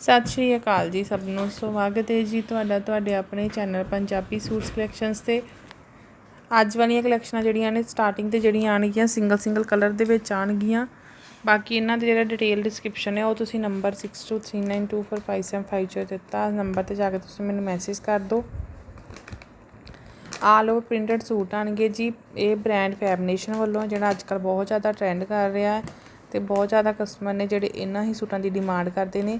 ਸਤਿ ਸ਼੍ਰੀ ਅਕਾਲ ਜੀ ਸਭ ਨੂੰ। ਸਵਾਗਤ ਹੈ ਜੀ ਤੁਹਾਡਾ, ਤੁਹਾਡੇ ਆਪਣੇ ਚੈਨਲ ਪੰਜਾਬੀ ਸੂਟਸ ਕਲੈਕਸ਼ਨਸ ਤੇ। ਅੱਜ ਵਾਲੀਆਂ ਕਲੈਕਸ਼ਨਾਂ ਜਿਹੜੀਆਂ ਨੇ ਸਟਾਰਟਿੰਗ ਤੇ ਜਿਹੜੀਆਂ ਆਣਗੀਆਂ ਸਿੰਗਲ ਸਿੰਗਲ ਕਲਰ ਦੇ ਵਿੱਚ ਆਣਗੀਆਂ ਬਾਕੀ ਇਹਨਾਂ ਦੇ ਜਿਹੜਾ ਡਿਟੇਲ ਡਿਸਕ੍ਰਿਪਸ਼ਨ ਹੈ, ਉਹ ਤੁਸੀਂ ਨੰਬਰ 6239245755 'ਚ ਦਿੱਤਾ। ਨੰਬਰ ਤੇ ਜਾ ਕੇ ਤੁਸੀਂ ਮੈਨੂੰ ਮੈਸੇਜ ਕਰ ਦਿਓ। ਆਲ ਓਵਰ ਪ੍ਰਿੰਟਡ ਸੂਟ ਆਣਗੇ ਜੀ। ਇਹ ਬ੍ਰਾਂਡ ਫੈਬਨੇਸ਼ਨ ਵੱਲੋਂ, ਜਿਹੜਾ ਅੱਜ ਕੱਲ ਬਹੁਤ ਜ਼ਿਆਦਾ ਟ੍ਰੈਂਡ ਕਰ ਰਿਹਾ ਹੈ ਤੇ ਬਹੁਤ ਜ਼ਿਆਦਾ ਕਸਟਮਰ ਨੇ ਜਿਹੜੇ ਇਹਨਾਂ ਹੀ ਸੂਟਾਂ ਦੀ ਡਿਮਾਂਡ ਕਰਦੇ ਨੇ।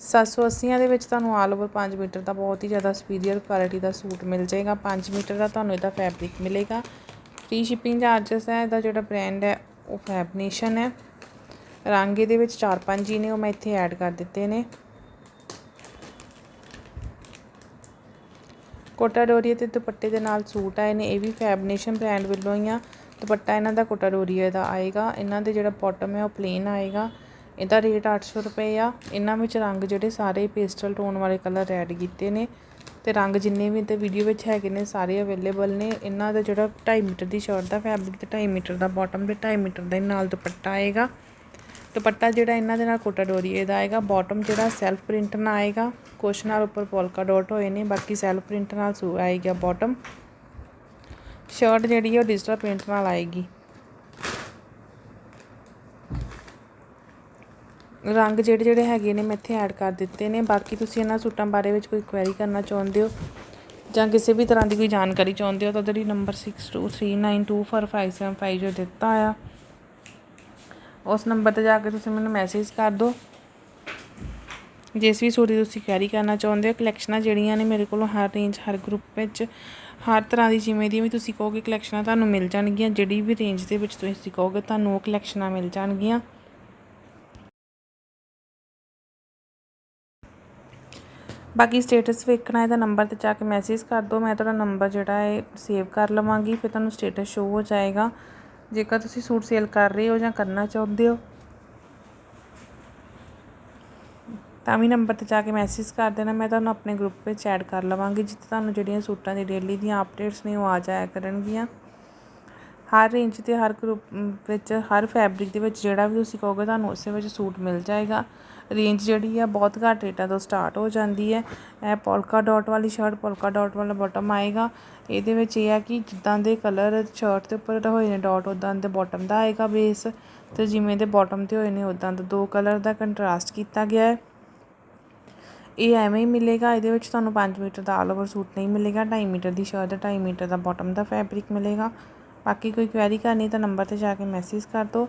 780 ਦੇ ਵਿੱਚ ਤੁਹਾਨੂੰ ਆਲ ਓਵਰ 5 ਮੀਟਰ ਦਾ ਬਹੁਤ ਹੀ ਜ਼ਿਆਦਾ ਸੁਪੀਰੀਅਰ ਕੁਆਲਿਟੀ ਦਾ ਸੂਟ ਮਿਲ ਜਾਏਗਾ। 5 ਮੀਟਰ ਦਾ ਤੁਹਾਨੂੰ ਇਹਦਾ ਫੈਬਰਿਕ ਮਿਲੇਗਾ। ਫ੍ਰੀ ਸ਼ਿਪਿੰਗ ਚਾਰजेस ਹੈ, ਇਹਦਾ ਜਿਹੜਾ ਬ੍ਰਾਂਡ ਹੈ, ਉਹ ਫੈਬਨੇਸ਼ਨ ਹੈ। ਰੰਗ ਇਹਦੇ ਵਿੱਚ 4-5 ਹੀ ਨੇ, ਉਹ ਮੈਂ ਇੱਥੇ ਐਡ ਕਰ ਦਿੱਤੇ ਨੇ। ਕੋਟਾ ਡੋਰੀਆ ਤੇ ਦੁਪੱਟੇ ਦੇ ਨਾਲ ਸੂਟ ਆਏ ਨੇ, ਇਹ ਵੀ ਫੈਬਨੇਸ਼ਨ ਬ੍ਰਾਂਡ ਵੱਲੋਂ ਹੀ ਆ। ਦੁਪੱਟਾ ਇਹਨਾਂ ਦਾ ਕੋਟਾ ਡੋਰੀਆ ਦਾ ਆਏਗਾ। ਇਹਨਾਂ ਦੇ ਜਿਹੜਾ ਬਾਟਮ ਹੈ, ਉਹ ਪਲੇਨ ਆਏਗਾ। ਇਹਦਾ ਰੇਟ 800 ਰੁਪਏ ਆ। ਇਹਨਾਂ ਵਿੱਚ ਰੰਗ ਜਿਹੜੇ ਸਾਰੇ ਪੇਸਟਲ ਟੋਨ ਵਾਲੇ ਕਲਰ ਐਡ ਕੀਤੇ ਨੇ ਤੇ ਰੰਗ ਜਿੰਨੇ ਵੀ ਤੇ ਵੀਡੀਓ ਵਿੱਚ ਹੈਗੇ ਨੇ ਸਾਰੇ ਅਵੇਲੇਬਲ ਨੇ। ਇਹਨਾਂ ਦਾ ਜਿਹੜਾ 2.5 ਮੀਟਰ ਦੀ ਸ਼ਰਟ ਦਾ ਫੈਬਰਿਕ ਤੇ 2.5 ਮੀਟਰ ਦਾ ਬਾਟਮ ਤੇ 2.5 ਮੀਟਰ ਦਾ ਨਾਲ ਦੁਪੱਟਾ ਆਏਗਾ। ਦੁਪੱਟਾ ਜਿਹੜਾ ਇਹਨਾਂ ਦੇ ਨਾਲ ਕੋਟਾ ਡੋਰੀਏ ਦਾ ਆਏਗਾ। ਬਾਟਮ ਜਿਹੜਾ ਸੈਲਫ ਪ੍ਰਿੰਟ ਨਾਲ ਆਏਗਾ। ਕੁਛ ਨਾਲ ਉੱਪਰ ਪੋਲਕਾ ਡਾਟ ਹੋਏ ਨੇ, ਬਾਕੀ ਸੈਲਫ ਪ੍ਰਿੰਟ ਨਾਲ ਸੂ ਆਏਗਾ ਬਾਟਮ ਸ਼ਰਟ ਜਿਹੜੀ ਹੈ ਉਹ ਡਿਜੀਟਲ ਪ੍ਰਿੰਟ ਨਾਲ ਆਏਗੀ। ਰੰਗ ਜਿਹੜੇ ਜਿਹੜੇ ਹੈਗੇ ਨੇ ਮੈਂ ਇੱਥੇ ਐਡ ਕਰ ਦਿੱਤੇ ਨੇ। ਬਾਕੀ ਤੁਸੀਂ ਇਹਨਾਂ ਸੂਟਾਂ ਬਾਰੇ ਵਿੱਚ ਕੋਈ ਕੁਐਰੀ ਕਰਨਾ ਚਾਹੁੰਦੇ ਹੋ ਜਾਂ ਕਿਸੇ ਵੀ ਤਰ੍ਹਾਂ ਦੀ ਕੋਈ ਜਾਣਕਾਰੀ ਚਾਹੁੰਦੇ ਹੋ ਤਾਂ ਉਹਦੇ ਲਈ ਨੰਬਰ 6239245750 ਜੋ ਦਿੱਤਾ ਆ, ਉਸ ਨੰਬਰ ਤੇ ਜਾ ਕੇ ਤੁਸੀਂ ਮੈਨੂੰ ਮੈਸੇਜ ਕਰ ਦਿਓ। ਜਿਸ ਵੀ ਸੂਟ ਦੀ ਤੁਸੀਂ ਕੈਰੀ ਕਰਨਾ ਚਾਹੁੰਦੇ ਹੋ ਕਲੈਕਸ਼ਨਾਂ ਜਿਹੜੀਆਂ ਨੇ ਮੇਰੇ ਕੋਲੋਂ ਹਰ ਰੇਂਜ ਹਰ ਗਰੁੱਪ ਵਿੱਚ, ਹਰ ਤਰ੍ਹਾਂ ਦੀ ਜਿਵੇਂ ਦੀ ਵੀ ਤੁਸੀਂ ਕਹੋਗੇ ਕਲੈਕਸ਼ਨਾਂ ਤੁਹਾਨੂੰ ਮਿਲ ਜਾਣਗੀਆਂ। ਜਿਹੜੀ ਵੀ ਰੇਂਜ ਦੇ ਵਿੱਚ ਤੁਸੀਂ ਕਹੋਗੇ ਤੁਹਾਨੂੰ ਉਹ ਕਲੈਕਸ਼ਨਾਂ ਮਿਲ ਜਾਣਗੀਆਂ। ਬਾਕੀ ਸਟੇਟਸ ਵੇਖਣਾ, ਇਹਦਾ ਨੰਬਰ ਤੇ ਜਾ ਕੇ ਮੈਸੇਜ ਕਰ ਦਿਓ। ਮੈਂ ਤੁਹਾਡਾ ਨੰਬਰ ਜਿਹੜਾ ਹੈ ਸੇਵ ਕਰ ਲਵਾਂਗੀ, ਫਿਰ ਤੁਹਾਨੂੰ ਸਟੇਟਸ ਸ਼ੋ ਹੋ ਜਾਏਗਾ। ਜੇਕਰ ਤੁਸੀਂ ਸੂਟ ਸੇਲ ਕਰ ਰਹੇ ਹੋ ਜਾਂ ਕਰਨਾ ਚਾਹੁੰਦੇ ਹੋ, ਤਾਂ ਵੀ ਨੰਬਰ ਤੇ ਜਾ ਕੇ ਮੈਸੇਜ ਕਰ ਦੇਣਾ। ਮੈਂ ਤੁਹਾਨੂੰ ਆਪਣੇ ਗਰੁੱਪ ਵਿੱਚ ਐਡ ਕਰ ਲਵਾਂਗੀ, ਜਿੱਥੇ ਤੁਹਾਨੂੰ ਜਿਹੜੀਆਂ ਸੂਟਾਂ ਦੀ ਡੇਲੀ ਦੀਆਂ ਅਪਡੇਟਸ ਨੇ, ਉਹ ਆ ਜਾਇਆ ਕਰਨਗੀਆਂ। ਹਰ ਰੇਂਜ ਤੇ, ਹਰ ਗਰੁੱਪ ਵਿੱਚ, ਹਰ ਫੈਬਰਿਕ ਦੇ ਵਿੱਚ ਜਿਹੜਾ ਵੀ ਤੁਸੀਂ ਕਹੋਗੇ, ਤੁਹਾਨੂੰ ਉਸੇ ਵਿੱਚ ਸੂਟ ਮਿਲ ਜਾਏਗਾ। ਰੇਂਜ ਜਿਹੜੀ ਆ ਬਹੁਤ ਘੱਟ ਰੇਟਾਂ ਤੋਂ ਸਟਾਰਟ ਹੋ ਜਾਂਦੀ ਹੈ। ਇਹ ਪੋਲਕਾ ਡਾਟ ਵਾਲੀ ਸ਼ਰਟ ਪੋਲਕਾ ਡਾਟ ਵਾਲਾ ਬਾਟਮ ਆਏਗਾ। ਇਹਦੇ ਵਿੱਚ ਇਹ ਆ ਕਿ ਜਿੱਦਾਂ ਦੇ ਕਲਰ ਸ਼ਰਟ ਦੇ ਉੱਪਰ ਹੋਏ ਨੇ ਡਾਟ ਉਦਾਂ ਦੇ ਬਾਟਮ ਦਾ ਆਏਗਾ ਬੇਸ ਤੇ ਜਿਵੇਂ ਦੇ ਬਾਟਮ ਤੇ ਹੋਏ ਨੇ ਉਦਾਂ ਦਾ ਦੋ ਕਲਰ ਦਾ ਕੰਟਰਾਸਟ ਕੀਤਾ ਗਿਆ ਹੈ। ਇਹ ਐਵੇਂ ਹੀ ਮਿਲੇਗਾ। ਇਹਦੇ ਵਿੱਚ ਤੁਹਾਨੂੰ 5 ਮੀਟਰ ਦਾ ਆਲ ਓਵਰ ਸੂਟ ਨਹੀਂ ਮਿਲੇਗਾ। 2.5 ਮੀਟਰ ਦੀ ਸ਼ਰਟ 2.5 ਮੀਟਰ ਦਾ ਬਾਟਮ ਦਾ ਫੈਬਰਿਕ ਮਿਲੇਗਾ। ਬਾਕੀ ਕੋਈ ਕੁਐਰੀ ਕਰਨੀ ਤਾਂ ਨੰਬਰ ਤੇ ਜਾ ਕੇ ਮੈਸੇਜ ਕਰ ਦਿਓ।